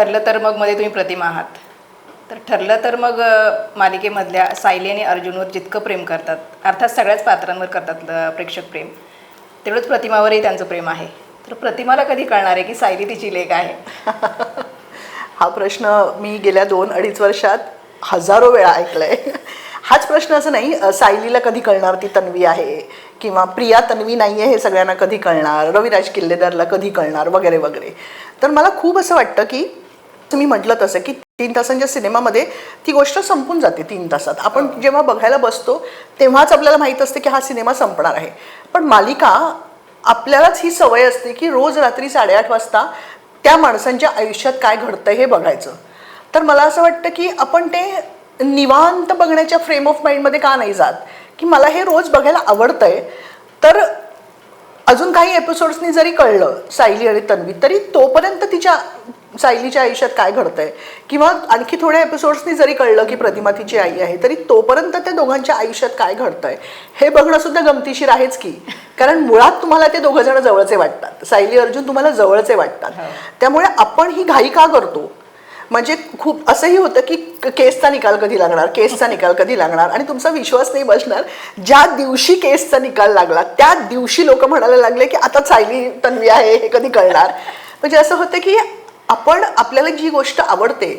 ठरलं तर मग मध्ये तुम्ही प्रतिमा आहात. तर ठरलं तर मग मालिकेमधल्या सायली आणि अर्जुनवर जितकं प्रेम करतात अर्थात सगळ्याच पात्रांवर करतात प्रेक्षक प्रेम तेवढंच प्रतिमावरही त्यांचं प्रेम आहे. तर प्रतिमाला कधी कळणार आहे की सायली तिची लेख आहे? हा प्रश्न मी गेल्या दोन अडीच वर्षात हजारो वेळा ऐकलाय. हाच प्रश्न असं नाही सायलीला कधी कळणार ती तन्वी आहे? किंवा प्रिया तन्वी नाही आहे हे सगळ्यांना कधी कळणार? रविराज किल्लेदारला कधी कळणार? वगैरे वगैरे. तर मला खूप असं वाटतं की तुम्ही म्हटलं तसं की तीन तासांच्या सिनेमामध्ये ती गोष्ट संपून जाते तीन तासात. आपण जेव्हा बघायला बसतो तेव्हाच आपल्याला माहीत असते की हा सिनेमा संपणार आहे. पण मालिका आपल्यालाच ही सवय असते की रोज रात्री साडेआठ वाजता त्या माणसांच्या आयुष्यात काय घडतंय हे बघायचं. तर मला असं वाटतं की आपण ते निवांत बघण्याच्या फ्रेम ऑफ माइंडमध्ये का नाही जात? की मला हे रोज बघायला आवडतंय. तर अजून काही एपिसोड्सनी जरी कळलं सायली आणि तन्वी तरी तोपर्यंत तिच्या सायलीच्या आयुष्यात काय घडतंय? किंवा आणखी थोड्या एपिसोड्सनी जरी कळलं की प्रतिमा तिची आई आहे तरी तोपर्यंत त्या दोघांच्या आयुष्यात काय घडतंय? हे बघणं सुद्धा गमतीशीर आहेच की. कारण मुळात तुम्हाला ते दोघं जण जवळचे वाटतात. सायली अर्जुन तुम्हाला जवळचे वाटतात. त्यामुळे आपण ही घाई का करतो? म्हणजे खूप असंही होतं की क- केसचा निकाल कधी लागणार केसचा निकाल कधी लागणार? आणि तुमचा विश्वास नाही बसणार ज्या दिवशी केसचा निकाल लागला त्या दिवशी लोक म्हणायला लागले की आता सायली तन्वी आहे हे कधी कळणार? म्हणजे असं होतं की आपण आपल्याला जी गोष्ट आवडते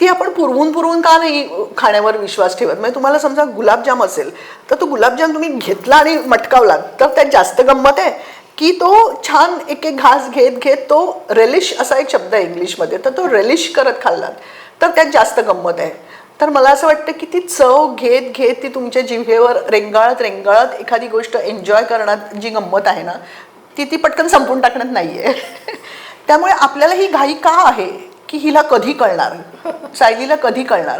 ती आपण पुरवून पुरवून का नाही खाण्यावर विश्वास ठेवत? म्हणजे तुम्हाला समजा गुलाबजाम असेल तर तो गुलाबजाम तुम्ही घेतला आणि मटकावला तर त्यात जास्त गंमत आहे? की तो छान एक एक घास घेत घेत तो रेलिश असा एक शब्द आहे इंग्लिशमध्ये तर तो रेलिश करत खाल्लात तर त्यात जास्त गंमत आहे. तर मला असं वाटतं की ती चव घेत घेत ती तुमच्या जिव्हेवर रेंगाळत रेंगाळत एखादी गोष्ट एन्जॉय करण्यात जी गंमत आहे ना ती ती पटकन संपून टाकण्यात नाही आहे त्यामुळे आपल्याला ही घाई का आहे की हिला कधी कळणार? सायलीला कधी कळणार?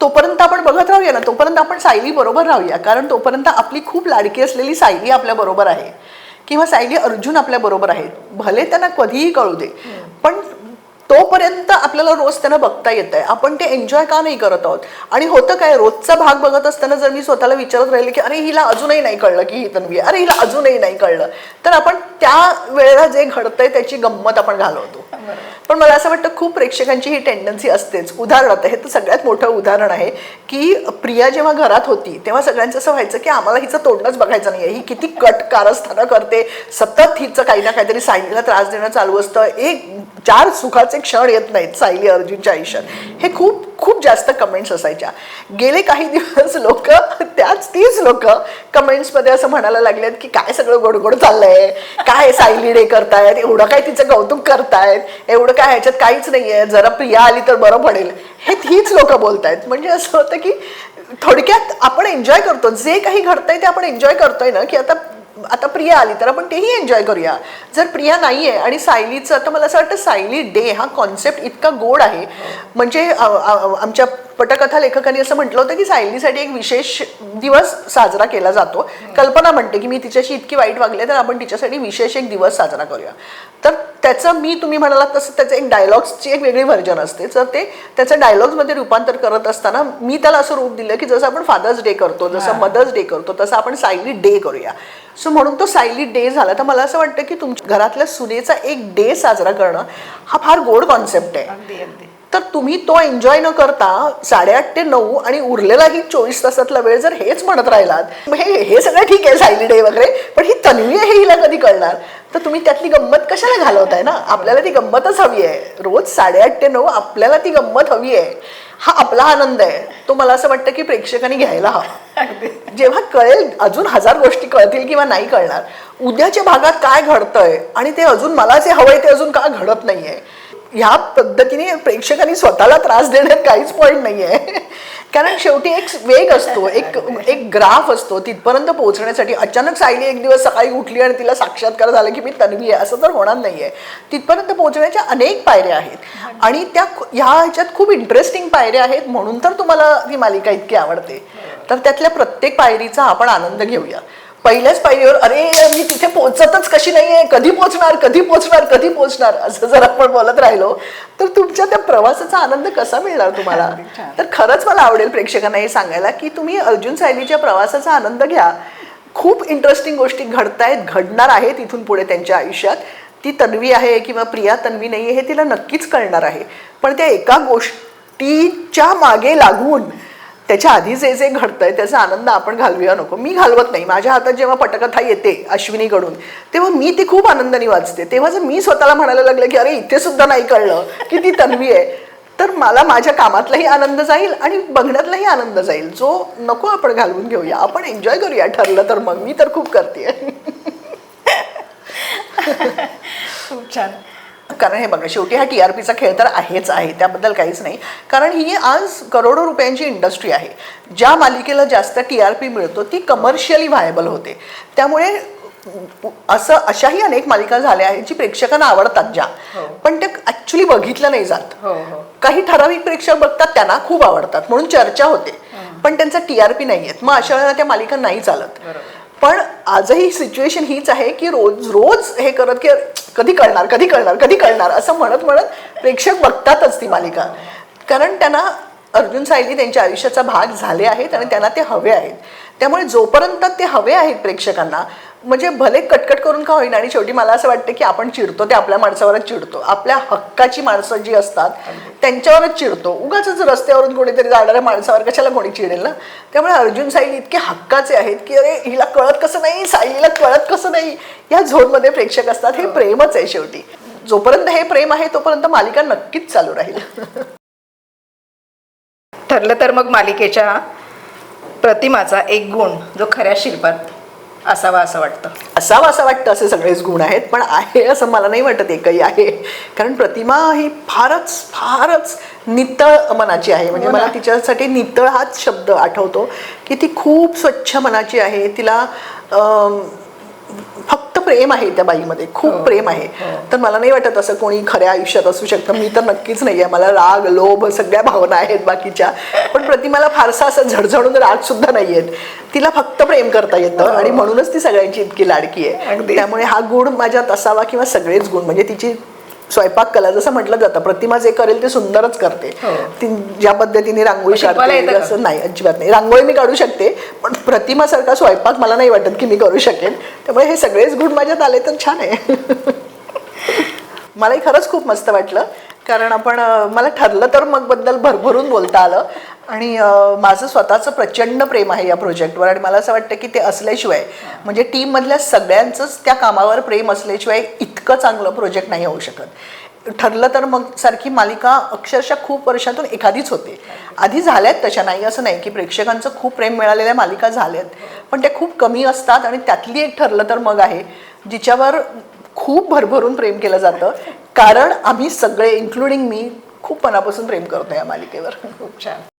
तोपर्यंत आपण बघत राहूया ना तोपर्यंत आपण सायली बरोबर राहूया. कारण तोपर्यंत आपली खूप लाडकी असलेली सायली आपल्या बरोबर आहे. किंवा सायली अर्जुन आपल्या बरोबर आहेत भले त्यांना कधीही कळू दे. पण तोपर्यंत आपल्याला रोज त्यांना बघता येत आहे आपण ते एन्जॉय का नाही करत आहोत? आणि होतं काय रोजचा भाग बघत असताना जर मी स्वतःला विचारत राहिले की अरे हिला अजूनही नाही कळलं की ही तन्वी अरे हिला अजूनही नाही कळलं. तर आपण त्या वेळेला जे घडतंय त्याची गंमत आपण घालवतो. पण मला असं वाटतं खूप प्रेक्षकांची ही टेंडन्सी असतेच. उदाहरणार्थ हे तर सगळ्यात मोठं उदाहरण आहे की प्रिया जेव्हा घरात होती तेव्हा सगळ्यांचं असं व्हायचं की आम्हाला हिचं तोंडच बघायचं नाही ही किती कट कारस्थानं करते. सतत हिचं काही ना काहीतरी साईडला त्रास देणं चालू असतं. एक चार सुखाचे क्षण येत नाहीत सायली अर्जुनच्या आयुष्यात. हे खूप खूप जास्त कमेंट्स असायच्या. गेले काही दिवस लोक त्याच तीच लोक कमेंट्समध्ये असं म्हणायला लागलेत की काय सगळं गोडगोड चाललंय? काय सायली डे करतायत? एवढं काय तिचं कौतुक करतायत? एवढं काय ह्याच्यात काहीच नाहीये? जरा प्रिया आली तर बरं पडेल. हे तीच लोक बोलतायत. म्हणजे असं होतं की थोडक्यात आपण एन्जॉय करतो. जे काही घडतंय ते आपण एन्जॉय करतोय ना? की आता आता प्रिया आली तर आपण तेही एन्जॉय करूया. जर प्रिया नाही आहे आणि सायलीचं तर मला असं वाटतं सायली डे हा कॉन्सेप्ट इतका गोड आहे. म्हणजे अ, अ, आमच्या पटकथा लेखकांनी असं म्हटलं होतं की सायलीसाठी एक विशेष दिवस साजरा केला जातो. कल्पना म्हणते की मी तिच्याशी इतकी वाईट वागले तर आपण तिच्यासाठी विशेष एक दिवस साजरा करूया. तर त्याचं मी तुम्ही म्हणालात तसं त्याचं एक डायलॉग्सची एक वेगळी व्हर्जन असते. तर ते त्याचं डायलॉग्समध्ये रूपांतर करत असताना मी त्याला असं रूप दिलं की जसं आपण फादर्स डे करतो जसं मदर्स डे करतो तसं आपण सायली डे करूया. सो म्हणून तो सायली डे झाला. तर मला असं वाटतं की तुमच्या घरातल्या सुनेचा एक डे साजरा करणं हा फार गोड कॉन्सेप्ट आहे. तर तुम्ही तो एन्जॉय न करता साडेआठ ते नऊ आणि उरलेला ही चोवीस तासातला वेळ जर हेच म्हणत राहिलात हे हे सगळं ठीक आहे सायली डे वगैरे पण ही तन्वी आहे हे हिला कधी कळणार? तर तुम्ही त्यातली गंमत कशाला घालवताय ना? आपल्याला ती गंमतच हवी आहे. रोज साडेआठ ते नऊ आपल्याला ती गंमत हवी आहे. हा आपला आनंद आहे. तो मला असं वाटतं की प्रेक्षकांनी घ्यायला हवा. जेव्हा कळेल अजून हजार गोष्टी कळतील किंवा नाही कळणार. उद्याच्या भागात काय घडतंय आणि ते अजून मला जे हवंय ते अजून का घडत नाहीये? ह्या पद्धतीने प्रेक्षकांनी स्वतःला त्रास देण्यात काहीच पॉईंट नाहीये. कारण शेवटी एक वेग असतो एक एक ग्राफ असतो. तिथपर्यंत पोहोचण्यासाठी अचानक सायली एक दिवस सकाळी उठली आणि तिला साक्षात्कार झाला की मी तन्वी आहे. असं तर होणार नाहीये. तिथपर्यंत पोहोचण्याच्या अनेक पायऱ्या आहेत. आणि त्या ह्या ह्याच्यात खूप इंटरेस्टिंग पायऱ्या आहेत म्हणून तर तुम्हाला ती मालिका इतकी आवडते. तर त्यातल्या प्रत्येक पायरीचा आपण आनंद घेऊया. पहिल्याच पायरीवर अरे मी तिथे पोहोचतच कशी नाहीये कधी पोहोचणार कधी पोहोचणार कधी पोहोचणार असं जर आपण बोलत राहिलो तर तुमच्या त्या प्रवासाचा आनंद कसा मिळणार तुम्हाला? तर खरंच मला आवडेल प्रेक्षकांना हे सांगायला की तुम्ही अर्जुन सायलीच्या प्रवासाचा आनंद घ्या. खूप इंटरेस्टिंग गोष्टी घडतायत घडणार आहेत इथून पुढे त्यांच्या आयुष्यात. ती तन्वी आहे किंवा प्रिया तन्वी नाही आहे हे तिला नक्कीच कळणार आहे. पण त्या एका गोष्टीच्या मागे लागून त्याच्या आधी जे जे घडतंय त्याचा आनंद आपण घालवूया नको. मी घालवत नाही. माझ्या हातात जेव्हा पटकथा येते अश्विनीकडून तेव्हा मी ती खूप आनंदाने वाचते. तेव्हा जर मी स्वतःला म्हणायला लागलं की अरे इथे सुद्धा नाही कळलं की ती तन्वी आहे तर मला माझ्या कामातलाही आनंद जाईल आणि बघण्यातलाही आनंद जाईल. जो नको आपण घालवून घेऊया. आपण एन्जॉय करूया. ठरलं तर मग. मी तर खूप करते खूप छान. कारण हे बघा शेवटी हा टी आर पीचा खेळ तर आहेच आहे त्याबद्दल काहीच नाही. कारण ही आज करोडो रुपयांची इंडस्ट्री आहे ज्या मालिकेला जास्त टी आर पी मिळतो ती कमर्शियली व्हायबल होते. त्यामुळे असं अशाही अनेक मालिका झाल्या आहेत जी प्रेक्षकांना आवडतात ज्या. पण त्या ॲक्च्युली बघितल्या नाही जात. हो हो. काही ठराविक प्रेक्षक बघतात त्यांना खूप आवडतात म्हणून चर्चा होते. पण त्यांचा टी आर पी नाही आहेत मग अशा वेळेला त्या मालिका नाही चालत. पण आजही सिच्युएशन हीच आहे की रोज रोज हे करत की कधी कळणार कधी कळणार कधी कळणार असं म्हणत म्हणत प्रेक्षक बघतातच ती मालिका. कारण त्यांना अर्जुन सायली त्यांच्या आयुष्याचा भाग झाले आहेत आणि त्यांना ते हवे आहेत. त्यामुळे जोपर्यंत ते हवे आहेत प्रेक्षकांना म्हणजे भले कटकट करून का होईना आणि शेवटी मला असं वाटतं की आपण चिडतो ते आपल्या माणसावरच चिडतो. आपल्या हक्काची माणसं जी असतात त्यांच्यावरच चिडतो. उगाच रस्त्यावरून कोणीतरी जाणाऱ्या माणसावर कशाला कोणी चिडेल ना? त्यामुळे अर्जुन सायली इतके हक्काचे आहेत की अरे हिला कळत कसं नाही? सायलीला कळत कसं नाही? या झोनमध्ये प्रेक्षक असतात हे. प्रेमच आहे शेवटी. जोपर्यंत हे प्रेम आहे तोपर्यंत मालिका नक्कीच चालू राहील. ठरलं तर मग मालिकेच्या प्रतिमाचा एक गुण जो खऱ्या शिल्पात असावा असं वाटतं. असावं असं वाटतं असे सगळेच गुण आहेत पण आहे असं मला नाही वाटत एकही आहे. कारण प्रतिमा ही फारच फारच नितळ मनाची आहे. म्हणजे हो. मला तिच्यासाठी नितळ हाच शब्द आठवतो की ती खूप स्वच्छ मनाची आहे. तिला फक्त प्रेम आहे त्या बाईमध्ये खूप हो. प्रेम आहे. तर मला नाही वाटत असं कोणी खऱ्या आयुष्यात असू शकतं. मी तर नक्कीच नाही आहे. मला राग लोभ सगळ्या भावना आहेत बाकीच्या. पण प्रतिमाला फारसा असं झडझडून राग सुद्धा नाही आहेत तिला फक्त प्रेम करता येतं आणि म्हणूनच ती सगळ्यांची इतकी लाडकी आहे. त्यामुळे हा गुण माझ्यात असावा किंवा सगळेच गुण म्हणजे तिची स्वयंपाक कला जसं म्हटलं जातं प्रतिमा जे करेल ते सुंदरच करते. हो. ती ज्या पद्धतीने रांगोळी काढते? असं नाही अजिबात नाही. रांगोळी मी काढू शकते पण प्रतिमासारखा स्वयंपाक मला नाही वाटत की मी करू शकेन. त्यामुळे हे सगळेच गुण माझ्यात आले तर छान आहे. मलाही खरंच खूप मस्त वाटलं. कारण आपण मला ठरलं तर मग बद्दल भरभरून बोलता आलं. आणि माझं स्वतःचं प्रचंड प्रेम आहे या प्रोजेक्टवर आणि मला असं वाटतं की ते असल्याशिवाय म्हणजे टीममधल्या सगळ्यांचंच त्या कामावर प्रेम असल्याशिवाय इतकं चांगलं प्रोजेक्ट नाही होऊ शकत. ठरलं तर मग सारखी मालिका अक्षरशः खूप वर्षातून एखादीच होते. आधी झाल्यात तशा नाही असं नाही की प्रेक्षकांचं खूप प्रेम मिळालेल्या मालिका झाल्यात. पण त्या खूप कमी असतात आणि त्यातली एक ठरलं तर मग आहे जिच्यावर खूप भरभरून प्रेम केलं जातं. कारण आम्ही सगळे इन्क्लुडिंग मी खूप मनापासून प्रेम करतो या मालिकेवर. खूप छान.